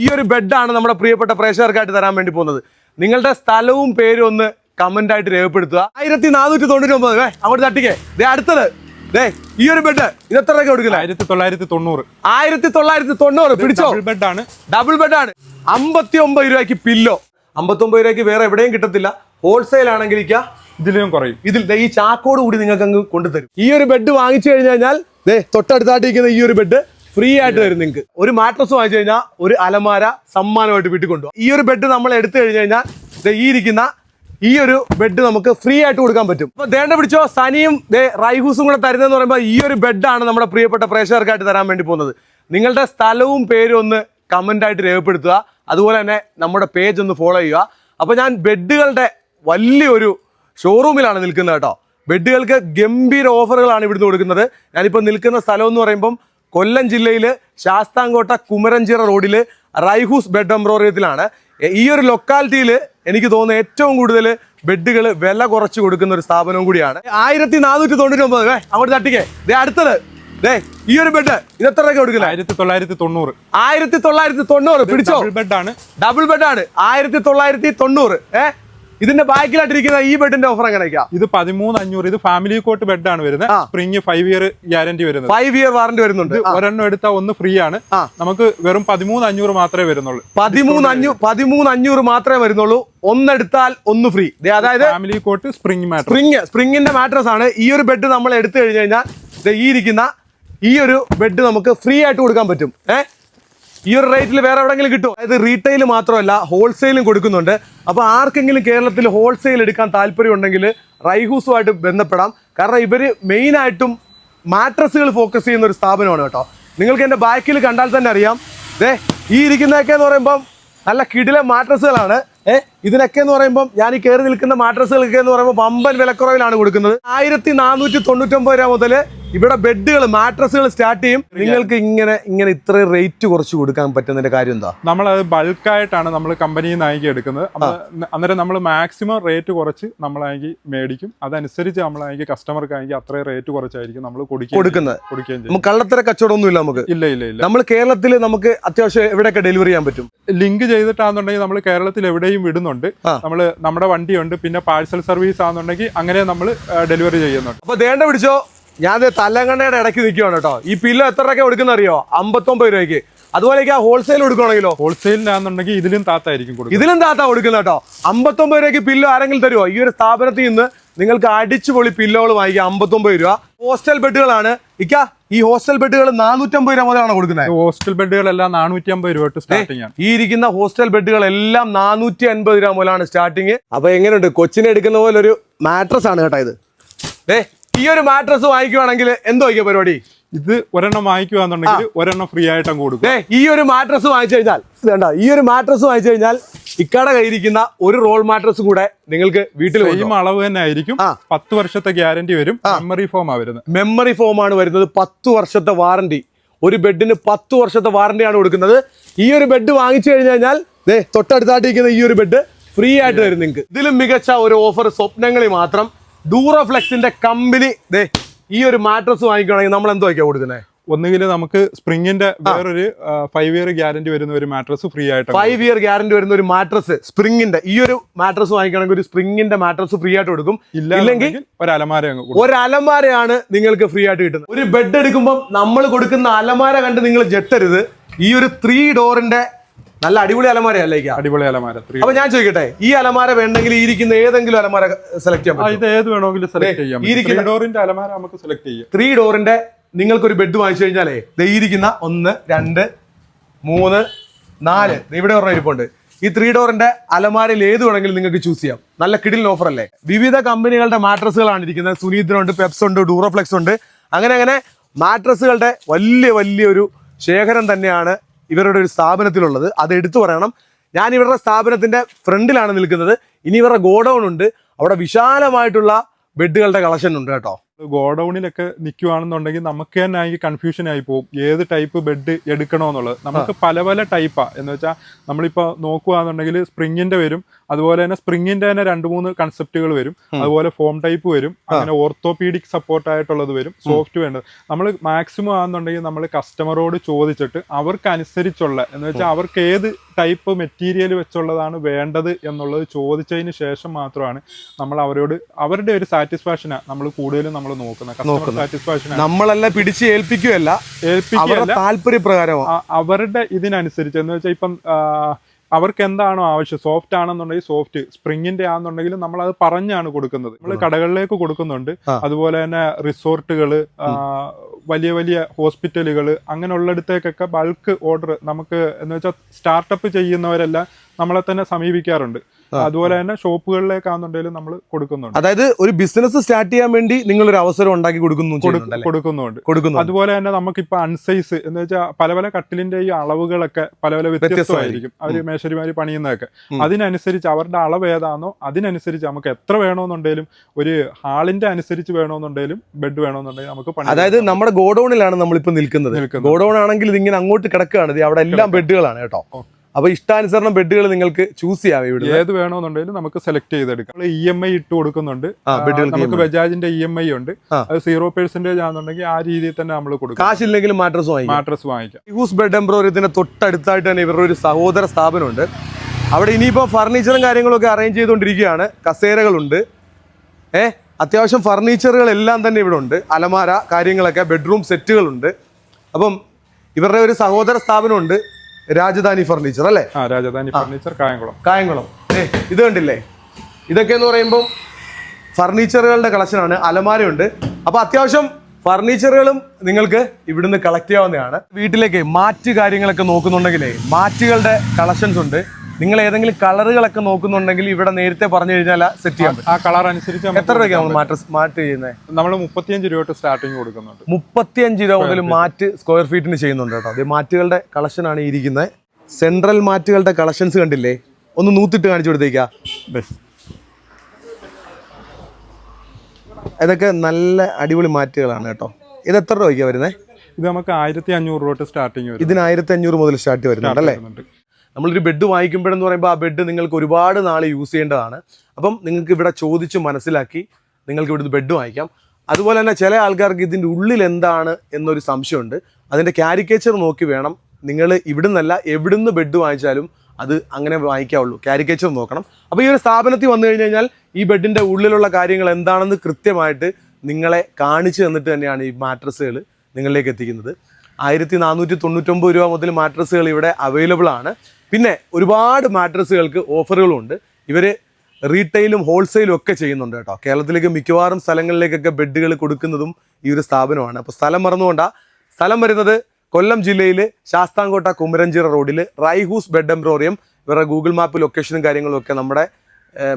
ഈ ഒരു ബെഡാണ് നമ്മുടെ പ്രിയപ്പെട്ട പ്രേക്ഷകർക്കായിട്ട് തരാൻ വേണ്ടി പോകുന്നത്. നിങ്ങളുടെ സ്ഥലവും പേരും ഒന്ന് കമന്റ് ആയിട്ട് രേഖപ്പെടുത്തുക. ആയിരത്തി നാനൂറ്റി തൊണ്ണൂറ്റി ഒമ്പത് അങ്ങോട്ട് തട്ടിക്കേ. ദേ അടുത്തത്. ദേ ഈ ഒരു ബെഡ്. ഇത് എത്ര രൂപ കൊടുക്കില്ല ആയിരത്തി തൊള്ളായിരത്തി തൊണ്ണൂറ് ആയിരത്തി തൊള്ളായിരത്തി തൊണ്ണൂറ് പിടിച്ചോ ഡബിൾ ബെഡാണ് ഡബിൾ ബെഡാണ് അമ്പത്തി ഒമ്പത് രൂപയ്ക്ക് പില്ലോ അമ്പത്തി ഒമ്പത് രൂപയ്ക്ക് വേറെ എവിടെയും കിട്ടത്തില്ല. ഹോൾസെയിൽ ആണെങ്കിൽ ഇതിലും കുറയും. ഇതിൽ ഈ ചാക്കോട് കൂടി നിങ്ങൾക്ക് അങ്ങ് കൊണ്ടുതരും. ഈ ഒരു ബെഡ് വാങ്ങിച്ചു കഴിഞ്ഞു കഴിഞ്ഞാൽ ദേ തൊട്ടടുത്തായിട്ടിരിക്കുന്ന ഈ ഒരു ബെഡ് ഫ്രീ ആയിട്ട് വരും നിങ്ങൾക്ക്. ഒരു മാട്രസ് വാങ്ങിച്ചു കഴിഞ്ഞാൽ ഒരു അലമാര സമ്മാനമായിട്ട് വീട്ടിൽ കൊണ്ടുപോകും ഈ ഒരു ബെഡ് നമ്മൾ എടുത്തു കഴിഞ്ഞു കഴിഞ്ഞാൽ ഈ ഇരിക്കുന്ന ഈ ഒരു ബെഡ് നമുക്ക് ഫ്രീ ആയിട്ട് കൊടുക്കാൻ പറ്റും. അപ്പൊ ദേണ്ട പിടിച്ചോ സനിയും റൈഹൂസും കൂടെ തരുന്നതെന്ന് പറയുമ്പോൾ ഈ ഒരു ബെഡാണ് നമ്മുടെ പ്രിയപ്പെട്ട പ്രേക്ഷകർക്കായിട്ട് തരാൻ വേണ്ടി പോകുന്നത്. നിങ്ങളുടെ സ്ഥലവും പേരും ഒന്ന് കമന്റ് ആയിട്ട് രേഖപ്പെടുത്തുക. അതുപോലെ തന്നെ നമ്മുടെ പേജ് ഒന്ന് ഫോളോ ചെയ്യുക. അപ്പോൾ ഞാൻ ബെഡുകളുടെ വലിയൊരു ഷോറൂമിലാണ് നിൽക്കുന്നത് കേട്ടോ. ബെഡുകൾക്ക് ഗംഭീര ഓഫറുകളാണ് ഇവിടുന്ന് കൊടുക്കുന്നത്. ഞാനിപ്പോൾ നിൽക്കുന്ന സ്ഥലം എന്ന് പറയുമ്പം കൊല്ലം ജില്ലയിൽ ശാസ്താംകോട്ട കുമരഞ്ചിറ റോഡിൽ റൈഹൂസ് ബെഡ് എംബ്രോറിയത്തിലാണ്. ഈ ഒരു ലൊക്കാലിറ്റിയിൽ എനിക്ക് തോന്നുന്ന ഏറ്റവും കൂടുതൽ ബെഡുകൾ വില കുറച്ച് കൊടുക്കുന്ന ഒരു സ്ഥാപനവും കൂടിയാണ്. ആയിരത്തി നാനൂറ്റി തൊണ്ണൂറ്റി ഒമ്പത് അങ്ങോട്ട് തട്ടിക്കേ. ദേ അടുത്തത്. ദേ ഈ ഒരു ബെഡ് ഇത് എത്ര രൂപ കൊടുക്കുന്നത് ആയിരത്തി തൊള്ളായിരത്തി തൊണ്ണൂറ് ആയിരത്തി തൊള്ളായിരത്തി തൊണ്ണൂറ് പിടിച്ചോ ബെഡാണ് ഡബിൾ ബെഡാണ് ആയിരത്തി തൊള്ളായിരത്തി തൊണ്ണൂറ് ഏ? ഇതിന്റെ ബാക്കിലായിട്ടിരിക്കുന്ന ഈ ബെഡിന്റെ ഓഫർ എങ്ങനെയൊക്കെയാ? ഇത് പതിമൂന്ന് അഞ്ഞൂറ്. ഇത് ഫാമിലി കോട്ട് ബെഡ് ആണ് വരുന്നത്. സ്പ്രിങ് ഫൈവ് ഇയർ ഗ്യാരണ്ടി വരുന്നത്. ഫൈവ് ഇയർ വാറന്റി വരുന്നുണ്ട്. ഒരെണ്ണം എടുത്താൽ ഒന്ന് ഫ്രീ ആണ്. നമുക്ക് വെറും പതിമൂന്ന് അഞ്ഞൂറ് മാത്രമേ വരുന്നുള്ളൂ. പതിമൂന്ന് അഞ്ഞൂറ് പതിമൂന്ന് അഞ്ഞൂറ് മാത്രമേ വരുന്നുള്ളൂ. ഒന്നെടുത്താൽ ഒന്ന് ഫ്രീ അതായത് family cot spring mattress spring സ്പ്രിങ്ങിന്റെ mattress ആണ്. ഈ ഒരു ബെഡ് നമ്മൾ എടുത്തു കഴിഞ്ഞു കഴിഞ്ഞാൽ ഈ ഇരിക്കുന്ന ഈ ഒരു ബെഡ് നമുക്ക് ഫ്രീ ആയിട്ട് കൊടുക്കാൻ പറ്റും. ഏ? ഈ ഒരു റേറ്റിൽ വേറെ എവിടെങ്കിലും കിട്ടും. അതായത് റീറ്റെയിൽ മാത്രമല്ല ഹോൾസെയിലും കൊടുക്കുന്നുണ്ട്. അപ്പോൾ ആർക്കെങ്കിലും കേരളത്തിൽ ഹോൾസെയിൽ എടുക്കാൻ താല്പര്യം ഉണ്ടെങ്കിൽ റൈഹൂസുമായിട്ട് ബന്ധപ്പെടാം. കാരണം ഇവർ മെയിനായിട്ടും മാട്രസുകൾ ഫോക്കസ് ചെയ്യുന്ന ഒരു സ്ഥാപനമാണ് കേട്ടോ. നിങ്ങൾക്ക് എന്റെ ബാക്കിൽ കണ്ടാൽ തന്നെ അറിയാം. ദേ ഈ ഇരിക്കുന്നതൊക്കെ എന്ന് പറയുമ്പം നല്ല കിടില മാട്രസുകളാണ് ഏ ഇതിനൊക്കെ എന്ന് പറയുമ്പോൾ ഞാൻ ഈ കയറി നിൽക്കുന്ന മാട്രസുകൾക്കൊക്കെ എന്ന് പറയുമ്പോൾ പമ്പൻ വിലക്കുറവിലാണ് കൊടുക്കുന്നത്. ആയിരത്തി നാനൂറ്റി തൊണ്ണൂറ്റൊമ്പത് രൂപ മുതൽ ഇവിടെ ബെഡുകൾ മാട്രസുകൾ സ്റ്റാർട്ട് ചെയ്യും. നിങ്ങൾക്ക് ഇങ്ങനെ ഇങ്ങനെ ഇത്ര റേറ്റ് കുറച്ച് കൊടുക്കാൻ പറ്റുന്നതിന്റെ കാര്യം എന്താ? നമ്മൾ ബൾക്ക് ബൾക്കായിട്ടാണ് നമ്മൾ കമ്പനിയിൽ നിന്ന് ആയിക്കി എടുക്കുന്നത്. അന്നേരം നമ്മൾ മാക്സിമം റേറ്റ് കുറച്ച് നമ്മളാക്കി മേടിക്കും. അതനുസരിച്ച് നമ്മളാക്കി കസ്റ്റമർക്ക് ആക്കി അത്രയും റേറ്റ് കുറച്ചായിരിക്കും നമ്മൾ കൊടുക്കുന്നത്. കൊടുക്കുകയും കള്ളത്തര കച്ചവടം ഒന്നും ഇല്ല നമുക്ക്. ഇല്ല ഇല്ല ഇല്ല. നമ്മൾ കേരളത്തിൽ നമുക്ക് അത്യാവശ്യം എവിടെയൊക്കെ ഡെലിവറി ചെയ്യാൻ പറ്റും? ലിങ്ക് ചെയ്തിട്ടാണെന്നുണ്ടെങ്കിൽ നമ്മൾ കേരളത്തിൽ എവിടെയും വിടുന്നുണ്ട്. നമ്മൾ നമ്മുടെ വണ്ടിയുണ്ട് പിന്നെ പാഴ്സൽ സർവീസ് ആണെന്നുണ്ടെങ്കിൽ അങ്ങനെ നമ്മൾ ഡെലിവറി ചെയ്യുന്നുണ്ട്. അപ്പൊ ദേണ്ട പിടിച്ചോ? ഞാൻ തല്ലങ്കണ്ണയുടെ ഇടയ്ക്ക് നിൽക്കുകയാണ് കേട്ടോ. ഈ പില്ലോ എത്ര രൂപ കൊടുക്കുന്ന അറിയോ അമ്പത്തൊമ്പത് രൂപയ്ക്ക്. അതുപോലെ ആ ഹോൾസെയിൽ കൊടുക്കണമെങ്കിലോ ഹോൾസെയിലാണെന്നുണ്ടെങ്കിൽ ഇതിലും താത്തായിരിക്കും കൊടുക്കും ഇതിലും താത്ത കൊടുക്കുന്ന കേട്ടോ. അമ്പത്തൊമ്പത് രൂപയ്ക്ക് പില്ലോ ആരെങ്കിലും തരുമോ ഈ ഒരു സ്ഥാപനത്തിൽ നിന്ന് നിങ്ങൾക്ക് അടിച്ചുപൊളി പില്ലോകൾ വാങ്ങിക്കാം അമ്പത്തൊമ്പത് രൂപ. ഹോസ്റ്റൽ ബെഡുകളാണ്. ഇക്ക ഈ ഹോസ്റ്റൽ ബെഡുകൾ നാനൂറ്റമ്പത് രൂപ മുതലാണ് കൊടുക്കുന്നത്. ഹോസ്റ്റൽ ബെഡുകളെല്ലാം നാനൂറ്റി അമ്പത് രൂപ സ്റ്റാർട്ടിംഗ് ആണ്. ഈ ഇരിക്കുന്ന ഹോസ്റ്റൽ ബെഡുകളെല്ലാം നാനൂറ്റി അൻപത് രൂപ മുതലാണ് സ്റ്റാർട്ടിങ് അപ്പൊ എങ്ങനെയുണ്ട്? കൊച്ചിനെ എടുക്കുന്ന പോലെ ഒരു മാട്രസ് ആണ് കേട്ടോ ഇത്. ദേ ഈ ഒരു മാട്രസ് വാങ്ങിക്കുവാണെങ്കിൽ എന്തോ പരിപാടി? ഇത് ഒരെണ്ണം വാങ്ങിക്കുകയാണെന്നുണ്ടെങ്കിൽ ഒരെണ്ണം ഫ്രീ ആയിട്ട് അങ്ങ് കൊടുക്കും ഈ ഒരു മാട്രസ് വാങ്ങിച്ചു കഴിഞ്ഞാൽ വേണ്ട ഈ ഒരു മാട്രസ് വാങ്ങിച്ചു കഴിഞ്ഞാൽ ഇക്കടെ കയ്യിരിക്കുന്ന ഒരു റോൾ മാട്രസ് കൂടെ നിങ്ങൾക്ക് വീട്ടിൽ സെയിം അളവ് തന്നെ ആയിരിക്കും. പത്ത് വർഷത്തെ ഗ്യാരണ്ടി വരും. മെമ്മറി ഫോം ആ വരുന്നത്. മെമ്മറി ഫോം ആണ് വരുന്നത്. പത്ത് വർഷത്തെ വാറണ്ടി ഒരു ബെഡിന് പത്ത് വർഷത്തെ വാറണ്ടിയാണ് കൊടുക്കുന്നത്. ഈ ഒരു ബെഡ് വാങ്ങിച്ചു കഴിഞ്ഞു കഴിഞ്ഞാൽ ദേ തൊട്ടടുത്തായിട്ടിരിക്കുന്ന ഈ ഒരു ബെഡ് ഫ്രീ ആയിട്ട് വരും നിങ്ങൾക്ക്. ഇതിലും മികച്ച ഒരു ഓഫർ സ്വപ്നങ്ങളിൽ മാത്രം ഡൂറോഫ്ലെക്സിന്റെ കമ്പനി ദേ ഈ ഒരു മാട്രസ് വാങ്ങിക്കുകയാണെങ്കിൽ നമ്മൾ എന്തോ ആയിക്കാ കൊടുക്കുന്നത് ഒന്നുകിൽ നമുക്ക് സ്പ്രിങ്ങിന്റെ വേറൊരു ഫൈവ് ഇയർ ഗ്യാരണ്ടി വരുന്ന ഒരു മാട്രസ് ഫ്രീ ആയിട്ട് ഫൈവ് ഇയർ ഗ്യാരണ്ടി വരുന്ന ഒരു മാട്രസ് സ്പ്രിങ്ങിന്റെ ഈ ഒരു മാട്രസ് വാങ്ങിക്കണമെങ്കിൽ ഒരു സ്പ്രിങ്ങിന്റെ മാട്രസ് ഫ്രീ ആയിട്ട് കൊടുക്കും. ഇല്ല ഇല്ലെങ്കിൽ ഒരു അലമാര ഒരു അലമാരയാണ് നിങ്ങൾക്ക് ഫ്രീ ആയിട്ട് കിട്ടുന്നത്. ഒരു ബെഡ് എടുക്കുമ്പോൾ നമ്മൾ കൊടുക്കുന്ന അലമാര കണ്ട് നിങ്ങൾ ജെട്ടരുത് ഈ ഒരു ത്രീ ഡോറിന്റെ നല്ല അടിപൊളി അലമാരയല്ലേ ഇക്ക? അടിപൊളി അലമാര അപ്പൊ ഞാൻ ചോദിക്കട്ടെ ഈ അലമാര വേണമെങ്കിൽ ഈ ഇരിക്കുന്ന ഏതെങ്കിലും അലമാര സെലക്ട് ചെയ്യാം ഇത് ഏത് വേണമെങ്കിലും സെലക്ട് ചെയ്യാം. ഇരിക്കുന്ന- ത്രീ ഡോറിന്റെ അലമാര നമുക്ക് സെലക്ട് ചെയ്യാം. ത്രീ ഡോറിന്റെ നിങ്ങൾക്ക് ഒരു ബെഡ് വാങ്ങിച്ചു കഴിഞ്ഞാലേ ഇരിക്കുന്ന ഒന്ന് രണ്ട് മൂന്ന് നാല്. ഇവിടെ പറഞ്ഞ ഇരിപ്പുണ്ട്. ഈ ത്രീ ഡോറിന്റെ അലമാരയിൽ ഏത് വേണമെങ്കിലും നിങ്ങൾക്ക് ചൂസ് ചെയ്യാം. നല്ല കിടിൽ ഓഫർ അല്ലേ? വിവിധ കമ്പനികളുടെ മാട്രസുകളാണ് ഇരിക്കുന്നത്. സുനീതിനുണ്ട് പെപ്സ് ഉണ്ട് ഡൂറോഫ്ലെക്സ് ഉണ്ട് അങ്ങനെ അങ്ങനെ മാട്രസുകളുടെ വലിയ വലിയൊരു ശേഖരം തന്നെയാണ് ഇവരുടെ ഒരു സ്ഥാപനത്തിലുള്ളത്. അത് എടുത്തു പറയണം. ഞാൻ ഇവരുടെ സ്ഥാപനത്തിന്റെ ഫ്രണ്ടിലാണ് നിൽക്കുന്നത്. ഇനി ഇവരുടെ ഗോഡൗൺ ഉണ്ട്. അവിടെ വിശാലമായിട്ടുള്ള ബെഡുകളുടെ കളക്ഷൻ ഉണ്ട് കേട്ടോ. ഗോഡൌണിലൊക്കെ നിൽക്കുവാണെന്നുണ്ടെങ്കിൽ നമുക്ക് തന്നെ ആയി കൺഫ്യൂഷൻ ആയി പോകും. ഏത് ടൈപ്പ് ബെഡ് എടുക്കണമെന്നുള്ളത്. നമുക്ക് പല പല ടൈപ്പാണ് എന്ന് വെച്ചാൽ നമ്മളിപ്പോൾ നോക്കുകയാണെന്നുണ്ടെങ്കിൽ സ്പ്രിങ്ങിന്റെ വരും. അതുപോലെ തന്നെ സ്പ്രിങ്ങിന്റെ തന്നെ രണ്ട് മൂന്ന് കൺസെപ്റ്റുകൾ വരും. അതുപോലെ ഫോം ടൈപ്പ് വരും. അങ്ങനെ ഓർത്തോപീഡിക് സപ്പോർട്ട് ആയിട്ടുള്ളത് വരും. സോഫ്റ്റ് വേണ്ടത്. നമ്മൾ മാക്സിമം ആണെന്നുണ്ടെങ്കിൽ നമ്മൾ കസ്റ്റമറോട് ചോദിച്ചിട്ട് അവർക്ക് അനുസരിച്ചുള്ള എന്ന് വെച്ചാൽ അവർക്ക് ഏത് ടൈപ്പ് മെറ്റീരിയൽ വെച്ചുള്ളതാണ് വേണ്ടത് എന്നുള്ളത് ചോദിച്ചതിന് ശേഷം മാത്രമാണ് നമ്മൾ അവരോട് അവരുടെ ഒരു സാറ്റിസ്ഫാക്ഷനാണ് നമ്മൾ കൂടുതലും നമ്മൾ നോക്കുന്നത്. കസ്റ്റമർ സാറ്റിസ്ഫാക്ഷൻ നമ്മളല്ല പിടിച്ച് ഏൽപ്പിക്കുകയല്ല ഏൽപ്പിക്കുകയല്ല. അവരുടെ താല്പര്യപ്രകാരമാണ് അവരുടെ ഇതിനനുസരിച്ച് എന്ന് വെച്ചാൽ ഇപ്പം അവർക്ക് എന്താണോ ആവശ്യം? സോഫ്റ്റ് ആണെന്നുണ്ടെങ്കിൽ സോഫ്റ്റ് സ്പ്രിങ്ങിന്റെ ആണെന്നുണ്ടെങ്കിൽ നമ്മൾ അത് പറഞ്ഞാണ് കൊടുക്കുന്നത്. നമ്മൾ കടകളിലേക്ക് കൊടുക്കുന്നുണ്ട്. അതുപോലെ തന്നെ റിസോർട്ടുകൾ വലിയ വലിയ ഹോസ്പിറ്റലുകൾ അങ്ങനെയുള്ളിടത്തേക്കൊക്കെ ബൾക്ക് ഓർഡർ നമുക്ക് എന്ന് വെച്ചാൽ സ്റ്റാർട്ടപ്പ് ചെയ്യുന്നവരെല്ലാം നമ്മളെ തന്നെ സമീപിക്കാറുണ്ട്. അതുപോലെ തന്നെ ഷോപ്പുകളിലേക്കാണെന്നുണ്ടെങ്കിലും നമ്മൾ കൊടുക്കുന്നുണ്ട്. അതായത് ഒരു ബിസിനസ് സ്റ്റാർട്ട് ചെയ്യാൻ വേണ്ടി നിങ്ങൾ ഒരു അവസരം ഉണ്ടാക്കി കൊടുക്കുന്നു? കൊടുക്കുന്നുണ്ട്. കൊടുക്കുന്നു അതുപോലെ തന്നെ നമുക്ക് ഇപ്പൊ അൺസൈസ് എന്ന് വെച്ചാൽ പല പല കട്ടിലിന്റെ ഈ അളവുകളൊക്കെ പല പല വ്യത്യസ്തമായിരിക്കും. അവർ മേശരിമാര് പണിയുന്നതൊക്കെ. അതിനനുസരിച്ച് അവരുടെ അളവ് ഏതാണോ അതിനനുസരിച്ച് നമുക്ക് എത്ര വേണമെന്നുണ്ടെങ്കിലും ഒരു ഹാളിന്റെ അനുസരിച്ച് വേണമെന്നുണ്ടെങ്കിലും ബെഡ് വേണമെന്നുണ്ടെങ്കിൽ നമുക്ക് അതായത് നമ്മുടെ ഗോഡൌണിലാണ് നമ്മളിപ്പോ നിൽക്കുന്നത്. ഗോഡൌൺ ആണെങ്കിൽ ഇതിങ്ങനെ അങ്ങോട്ട് കിടക്കുകയാണ്. അവിടെ എല്ലാം ബെഡുകളാണ് കേട്ടോ. അപ്പൊ ഇഷ്ടാനുസരണം ബെഡുകൾ നിങ്ങൾക്ക് ചൂസ് ചെയ്യാം ഇവിടെ ഏത് വേണമെന്നുണ്ടെങ്കിലും നമുക്ക് സെലക്ട് ചെയ്തെടുക്കാം. ഇ എം ഐ ഇട്ട് കൊടുക്കുന്നുണ്ട്. നമുക്ക് ബജാജിന്റെ ഇ എം ഐ ഉണ്ട്. അത് സീറോ പെർസെന്റേജ് ആണെന്നുണ്ടെങ്കിൽ ആ രീതിയിൽ തന്നെ നമ്മൾ കൊടുക്കും. കാശില്ലെങ്കിലും മാട്രസ് വാങ്ങിക്കാം. മാട്രസ് വാങ്ങിക്കാം. ഹൂസ് ബെഡ് എംബ്രോയിഡറിന്റെ തൊട്ടടുത്തായിട്ട് തന്നെ ഇവരുടെ ഒരു സഹോദര സ്ഥാപനമുണ്ട്. അവിടെ ഇനിയിപ്പോൾ ഫർണിച്ചറും കാര്യങ്ങളൊക്കെ അറേഞ്ച് ചെയ്തുകൊണ്ടിരിക്കുകയാണ്. കസേരകളുണ്ട്. ഏ അത്യാവശ്യം ഫർണിച്ചറുകൾ എല്ലാം തന്നെ ഇവിടെ ഉണ്ട് അലമാര കാര്യങ്ങളൊക്കെ ബെഡ്റൂം സെറ്റുകളുണ്ട് അപ്പം ഇവരുടെ ഒരു സഹോദര സ്ഥാപനമുണ്ട്. രാജധാനി ഫർണിച്ചർ അല്ലേ? ആ രാജധാനി ഫർണിച്ചർ കായംകുളം. കായംകുളം. ഏ ഇത് കണ്ടില്ലേ? ഇതൊക്കെ എന്ന് പറയുമ്പോൾ ഫർണിച്ചറുകളുടെ കളക്ഷനാണ്. അലമാരയുണ്ട്. അപ്പോൾ അത്യാവശ്യം ഫർണിച്ചറുകളും നിങ്ങൾക്ക് ഇവിടുന്ന് കളക്ട് ചെയ്യാവുന്നതാണ്. വീട്ടിലേക്ക് മാറ്റ് കാര്യങ്ങളൊക്കെ നോക്കുന്നുണ്ടെങ്കിലേ മാറ്റുകളുടെ കളക്ഷൻസ് ഉണ്ട്. നിങ്ങൾ ഏതെങ്കിലും കളറുകളൊക്കെ നോക്കുന്നുണ്ടെങ്കിൽ ഇവിടെ നേരത്തെ പറഞ്ഞു കഴിഞ്ഞാൽ സെറ്റ് ചെയ്യാൻ പറ്റും. ആ കളർ അനുസരിച്ച് എത്ര രൂപയ്ക്ക് നമ്മൾ മാറ്റ് മാറ്റ് ചെയ്യുന്നത് നമ്മൾ മുപ്പത്തിയഞ്ച് രൂപ തൊട്ട് സ്റ്റാർട്ടിങ് കൊടുക്കുന്നുണ്ട്. മുപ്പത്തിയഞ്ച് രൂപ മുതൽ മാറ്റ് സ്ക്വയർ ഫീറ്റിന് ചെയ്യുന്നുണ്ട് കേട്ടോ. അത് മാറ്റുകളുടെ കളക്ഷനാണ് ഇരിക്കുന്നത് സെൻട്രൽ മാറ്റുകളുടെ കളക്ഷൻസ് കണ്ടില്ലേ? ഒന്ന് നൂത്തിട്ട് കാണിച്ചു കൊടുത്തേക്കാ. ഇതൊക്കെ നല്ല അടിപൊളി മാറ്റുകളാണ് കേട്ടോ. ഇത് എത്ര രൂപയ്ക്കാണ് വരുന്നത് ഇത് നമുക്ക് ആയിരത്തി അഞ്ഞൂറ് രൂപ തൊട്ട് സ്റ്റാർട്ടിങ് ഇതിന് ആയിരത്തി അഞ്ഞൂറ് മുതൽ സ്റ്റാർട്ട് വരുന്നുണ്ട് അല്ലേ. നമ്മളൊരു ബെഡ് വാങ്ങിക്കുമ്പോഴെന്ന് പറയുമ്പോൾ ആ ബെഡ് നിങ്ങൾക്ക് ഒരുപാട് നാൾ യൂസ് ചെയ്യേണ്ടതാണ്. അപ്പം നിങ്ങൾക്ക് ഇവിടെ ചോദിച്ച് മനസ്സിലാക്കി നിങ്ങൾക്ക് ഇവിടുന്ന് ബെഡ് വാങ്ങിക്കാം. അതുപോലെ തന്നെ ചില ആൾക്കാർക്ക് ഇതിന്റെ ഉള്ളിൽ എന്താണ് എന്നൊരു സംശയമുണ്ട്. അതിന്റെ കാരിക്കേച്ചർ നോക്കി വേണം. നിങ്ങൾ ഇവിടുന്നല്ല എവിടുന്ന് ബെഡ് വാങ്ങിച്ചാലും അത് അങ്ങനെ വാങ്ങിക്കാവുള്ളൂ. കാരിക്കേച്ചർ നോക്കണം. അപ്പോൾ ഈ ഒരു സ്ഥാപനത്തിൽ വന്നു കഴിഞ്ഞ് കഴിഞ്ഞാൽ ഈ ബെഡിന്റെ ഉള്ളിലുള്ള കാര്യങ്ങൾ എന്താണെന്ന് കൃത്യമായിട്ട് നിങ്ങളെ കാണിച്ചു തന്നിട്ട് തന്നെയാണ് ഈ മാട്രസുകൾ നിങ്ങളിലേക്ക് എത്തിക്കുന്നത്. ആയിരത്തി നാനൂറ്റി തൊണ്ണൂറ്റൊമ്പത് രൂപ മുതൽ മാട്രസുകൾ ഇവിടെ അവൈലബിൾ ആണ്. പിന്നെ ഒരുപാട് മാട്രസുകൾക്ക് ഓഫറുകളുണ്ട്. ഇവർ റീറ്റെയിലും ഹോൾസെയിലും ഒക്കെ ചെയ്യുന്നുണ്ട് കേട്ടോ. കേരളത്തിലേക്ക് മിക്കവാറും സ്ഥലങ്ങളിലേക്കൊക്കെ ബെഡുകൾ കൊടുക്കുന്നതും ഈ ഒരു സ്ഥാപനമാണ്. അപ്പോൾ സ്ഥലം മറന്നുകൊണ്ടാ. സ്ഥലം വരുന്നത് കൊല്ലം ജില്ലയിൽ ശാസ്താംകോട്ട കുമരഞ്ചിറ റോഡിൽ റൈഹൂസ് ബെഡ് എംബ്രോറിയം ഇവരുടെ ഗൂഗിൾ മാപ്പ് ലൊക്കേഷനും കാര്യങ്ങളും ഒക്കെ നമ്മുടെ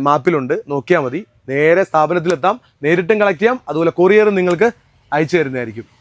മാപ്പിലുണ്ട്. നോക്കിയാൽ മതി. നേരെ സ്ഥാപനത്തിലെത്താം. നേരിട്ടും കളക്ട് ചെയ്യാം. അതുപോലെ കൊറിയറും നിങ്ങൾക്ക് അയച്ചു തരുന്നതായിരിക്കും.